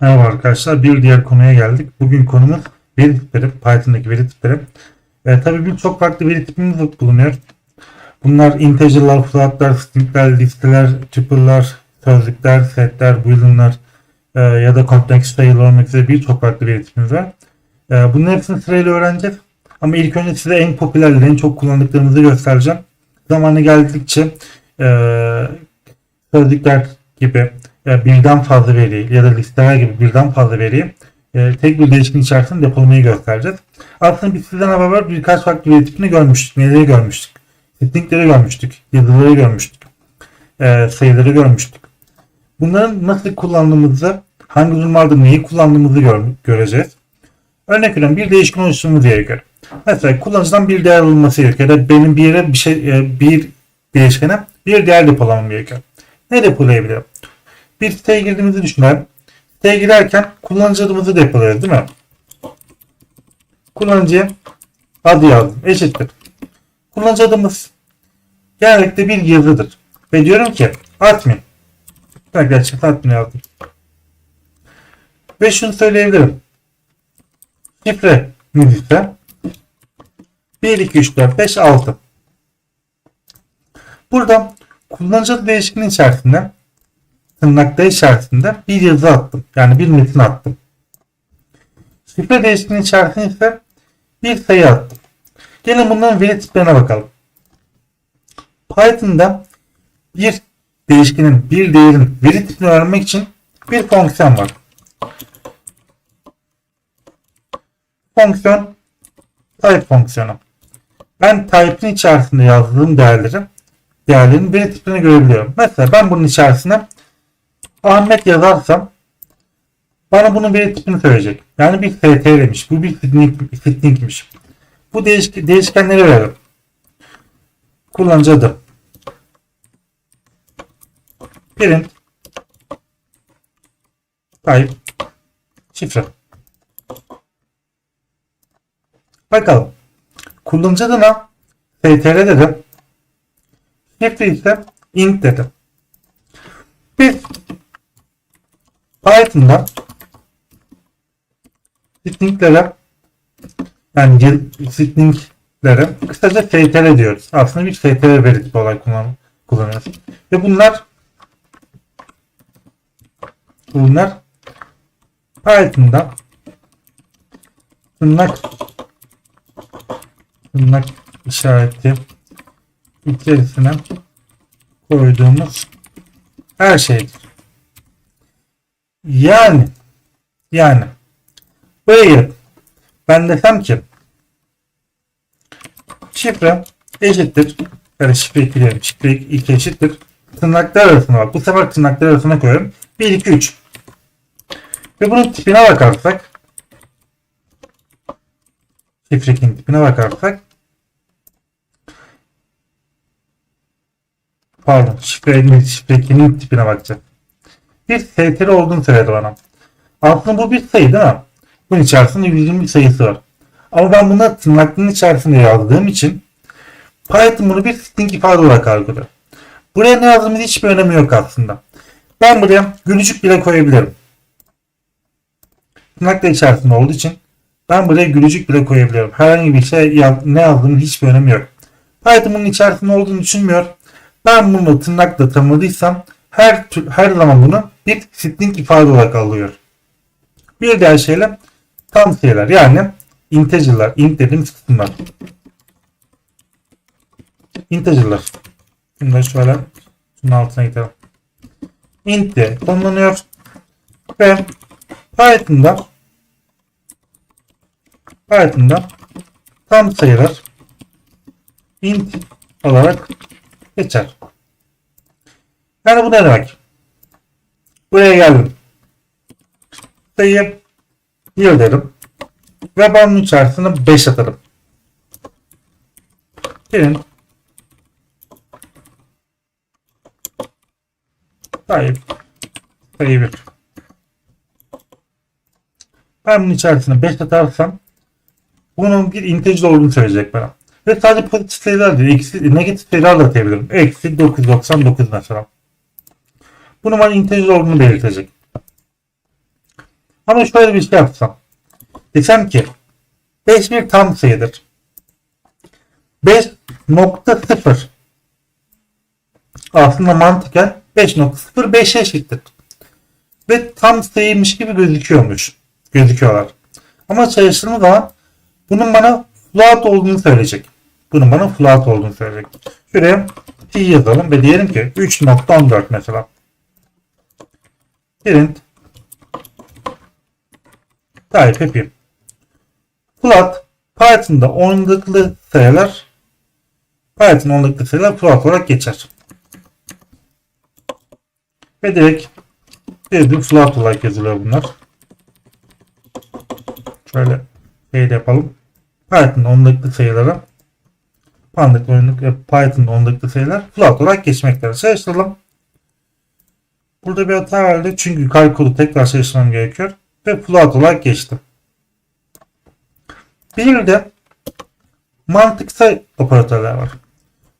Merhaba arkadaşlar. Bir diğer konuya geldik. Bugün konumuz veri tipleri, Python'daki veri tipleri. E, tabii birçok farklı veri tipimiz bulunuyor. Bunlar integer'lar, float'lar, string'ler, listeler, tuple'lar, sözlükler, setler, boolean'lar e, ya da complex sayılar olmak üzere birçok farklı veri tipimiz var. E, bunun hepsini sırayla öğreneceğiz. Ama ilk önce size en popülerleri, en çok kullandıklarımızı göstereceğim. Zamanı geldikçe e, sözlükler gibi e, birden fazla veri ya da listeler gibi birden fazla veriyi e, tek bir değişken içerisinde depolamayı göstereceğiz. Aslında biz sizden haber birkaç farklı veri tipini görmüştük. Neleri görmüştük? Stringleri görmüştük. Yazıları görmüştük. E, sayıları görmüştük. Bunların nasıl kullandığımızı, hangi durumlarda neyi kullandığımızı gör, göreceğiz. Örnek veriyorum bir değişken oluşturduğumuz yere göre. Mesela kullanıcıdan bir değer alınması gerekiyor. Ya da benim bir yere bir şey e, bir değişkene bir değer depolamam gerekiyor. Ne depolayabilirim? Bir siteye girdiğimizi düşünelim. Siteye girerken kullanıcı adımızı depoluyoruz değil mi? Kullanıcıya adı yazdım. Eşittir. Kullanıcı adımız genellikle bir yazıdır. Ve diyorum ki admin. Ben gerçekten admin yazdım. Ve şunu söyleyebilirim. Şifre ise 1, 2, 3, 4, 5, 6. Burada kullanıcı adı değişkenin içerisinde tırnakta içerisinde bir yazı attım. Yani bir metin attım. Şifre değişkenin içerisinde ise bir sayı attım. Gelin bunların veri tiplerine bakalım. Python'da bir değişkenin, bir değerin veri tipini öğrenmek için bir fonksiyon var. Fonksiyon type fonksiyonu. Ben type'in içerisinde yazdığım değerleri değerlerin veri tiplerini görebiliyorum. Mesela ben bunun içerisine Ahmet yazarsam bana bunun veri tipini söyleyecek. Yani bir str Bu bir string, stringmiş. Bu değiş, değişkenleri verelim. Kullanıcı adı. Print type şifre. Bakalım. Kullanıcı adına str dedim. Şifre ise int dedim. Biz Python'da stringlere yani stringlere kısaca str diyoruz. Aslında bir str veri tipi olarak kullan kullanıyoruz. Ve bunlar bunlar Python'da tırnak tırnak işareti içerisine koyduğumuz her şeydir. Yani yani. Buraya ben desem ki şifre eşittir. Yani şifre 2 diyelim şifre 2 eşittir. Tırnaklar arasına bak. Bu sefer tırnaklar arasına koyuyorum. 1 2 3 ve bunun tipine bakarsak şifre 2'nin tipine bakarsak pardon şifre 2'nin tipine bakacağız bir STR olduğunu söyledi bana. Aslında bu bir sayı değil mi? Bunun içerisinde 120 sayısı var. Ama ben bunu tırnakların içerisinde yazdığım için Python bunu bir string ifade olarak algılıyor. Buraya ne yazdığımız hiçbir önemi yok aslında. Ben buraya gülücük bile koyabilirim. Tırnaklar içerisinde olduğu için ben buraya gülücük bile koyabiliyorum. Herhangi bir şey ne yazdığımın hiçbir önemi yok. Python bunun içerisinde olduğunu düşünmüyor. Ben bunu tırnakla tanımladıysam her her zaman bunu bir string ifade olarak alıyor. Bir diğer şeyle tam sayılar yani integer'lar, int dediğimiz kısımlar. Integer'lar. Şimdi şöyle şunun altına gidelim. int diye tanımlanıyor ve Python'da Python'da tam sayılar int olarak geçer. Yani bu ne demek? Buraya geldim. Sayıyı 1 derim. Ve ben bunun içerisine 5 atarım. Gelin. Sayı. Sayı 1. Ben bunun içerisine 5 atarsam bunun bir integer olduğunu söyleyecek bana. Ve sadece pozitif sayılar değil, eksi, negatif sayılar da atabilirim. Eksi 999 mesela. Bunu bana integer olduğunu belirtecek. Ama şöyle bir şey yapsam. Desem ki 5 bir tam sayıdır. 5.0 aslında mantıken 5.0 5'e eşittir. Ve tam sayıymış gibi gözüküyormuş. Gözüküyorlar. Ama çalıştığımız zaman bunun bana float olduğunu söyleyecek. Bunun bana float olduğunu söyleyecek. Şuraya pi yazalım ve diyelim ki 3.14 mesela. Print type yapayım. Float Python'da onluklu sayılar Python onluklu sayılar float olarak geçer. Ve direkt bir float olarak yazılıyor bunlar. Şöyle şey yapalım. Python onluklu sayılara Python onluklu sayılar float olarak geçmektedir. Çalıştıralım. Burada bir hata verdi çünkü yukarı kodu tekrar çalıştırmam gerekiyor. Ve float olarak geçti. Bir de mantıksal operatörler var.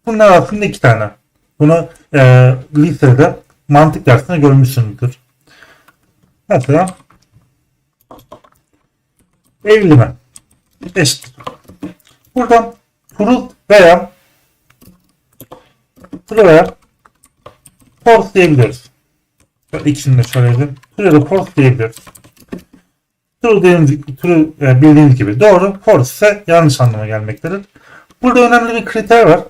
Bunlar aslında iki tane. Bunu e, lisede mantık dersinde görmüşsünüzdür. Mesela evlime eşittir. Buradan true veya veya false diyebiliyoruz. Şöyle ikisini de yazayım. True ya da false diyebiliyoruz. True, dediğimiz, true bildiğiniz gibi doğru, false ise yanlış anlama gelmektedir. Burada önemli bir kriter var.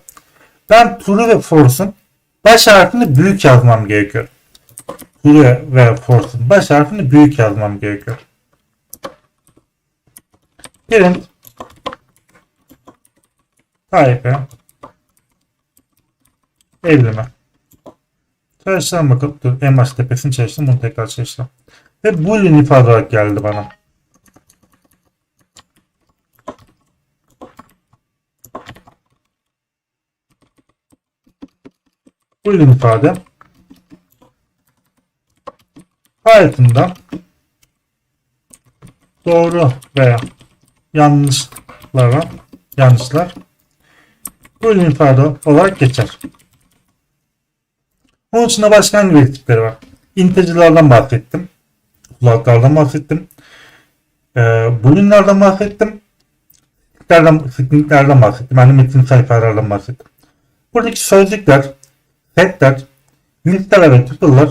Ben true ve false'un baş harfini büyük yazmam gerekiyor. True ve false'un baş harfini büyük yazmam gerekiyor. Print type evleme. Çalıştıralım bakalım. Dur, en baş tepesini çalıştım. Bunu tekrar çalıştıralım. Ve boolean ifade olarak geldi bana. Boolean ifade Python'da doğru veya yanlışlara yanlışlar boolean ifade olarak geçer. Onun dışında başka hangi tipleri var? Integer'lardan bahsettim. Float'lardan bahsettim. Ee, boolean'lardan bahsettim. Stringlerden, stringlerden bahsettim. Yani metin sayfalardan bahsettim. Buradaki sözcükler, setler, listeler ve tuple'lar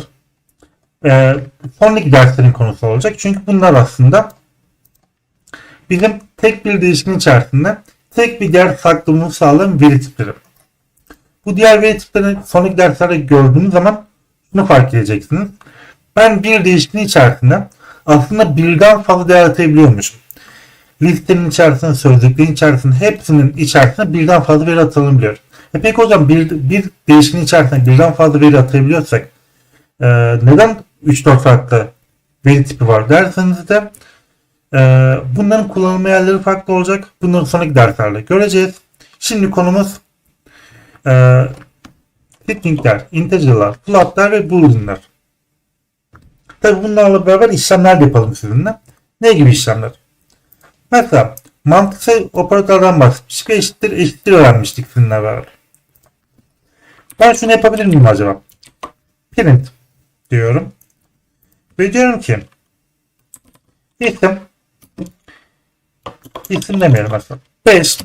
e, sonraki derslerin konusu olacak. Çünkü bunlar aslında bizim tek bir değişken içerisinde tek bir değer saklamamızı sağlayan veri tipleri. Bu diğer veri tiplerini sonraki derslerde gördüğünüz zaman şunu fark edeceksiniz. Ben bir değişken içerisinde aslında birden fazla değer atabiliyormuşum. Listenin içerisinde, sözlüklerin içerisinde hepsinin içerisinde birden fazla veri atılabiliyor. E peki hocam bir, bir değişken içerisinde birden fazla veri atabiliyorsak e, neden 3-4 farklı veri tipi var derseniz de e, bunların kullanılma yerleri farklı olacak. Bunları sonraki derslerde göreceğiz. Şimdi konumuz e, stringler, integer'lar, float'lar ve boolean'lar. Tabi bunlarla beraber işlemler de yapalım sizinle. Ne gibi işlemler? Mesela mantıksal operatörden bahsetmiştik. Eşittir, eşittir öğrenmiştik sizinle beraber. Ben şunu yapabilir miyim acaba? Print diyorum. Ve diyorum ki isim isim demeyelim mesela. 5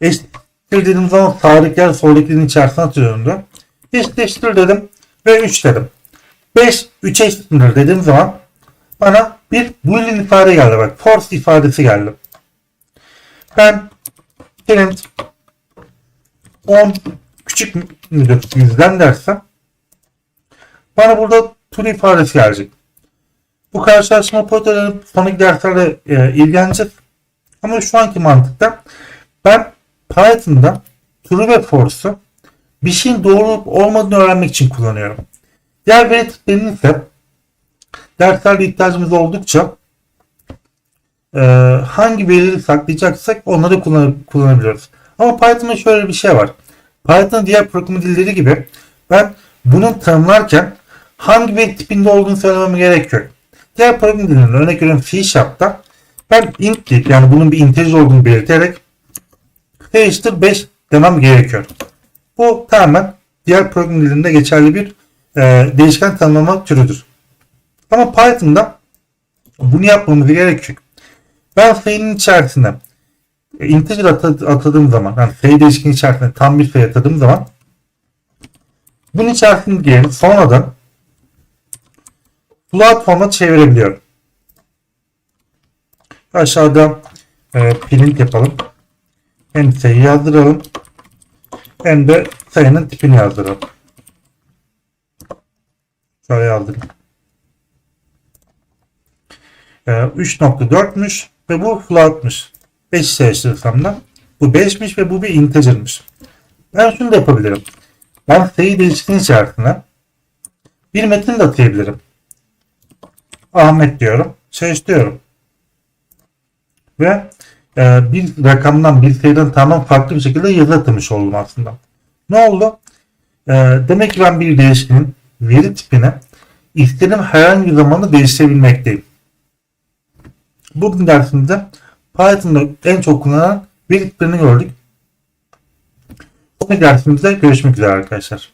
eşittir dediğim zaman sağdakiler soldakilerin içerisine atıyorum da. Eşitleştir dedim ve 3 dedim. 5 3'e eşittir dediğim zaman bana bir boolean ifade geldi bak. Force ifadesi geldi. Ben print 10 küçük müdür yüzden dersem bana burada true ifadesi gelecek. Bu karşılaşma operatörleri sonraki derslerde e, ilgileneceğiz. Ama şu anki mantıkta ben Python'da true ve false'u bir şeyin doğru olup olmadığını öğrenmek için kullanıyorum. Diğer veri tiplerinin ise derslerde ihtiyacımız oldukça e, hangi verileri saklayacaksak onları kullan kullanabiliyoruz. Ama Python'da şöyle bir şey var. Python diğer program dilleri gibi ben bunu tanımlarken hangi veri tipinde olduğunu söylemem gerekiyor. Diğer program dillerinde örnek veriyorum C Sharp'ta ben int deyip yani bunun bir integer olduğunu belirterek eşittir 5 demem gerekiyor. Bu tamamen diğer program dilinde geçerli bir e, değişken tanımlama türüdür. Ama Python'da bunu yapmamız gerek yok. Ben sayının içerisine e, integer ata- atadığım zaman, yani sayı değişkeni içerisinde tam bir sayı atadığım zaman bunun içerisindeki yeri sonradan float forma çevirebiliyorum. Aşağıda e, print yapalım. Hem sayı yazdıralım hem de sayının tipini yazdıralım. Şöyle yazdırayım. E, 3.4'müş ve bu float'mış. 5 çalıştırırsam da bu 5'miş ve bu bir integer'mış. Ben şunu da yapabilirim. Ben sayı değişkeni içerisine bir metin de atayabilirim. Ahmet diyorum. Çalıştırıyorum. Ve e, bir rakamdan bir sayıdan tamamen farklı bir şekilde yazı oldum aslında. Ne oldu? E, demek ki ben bir değişkenin veri tipini istediğim herhangi bir zamanda değiştirebilmekteyim. Bugün dersimizde Python'da en çok kullanılan veri tiplerini gördük. Sonraki dersimizde görüşmek üzere arkadaşlar.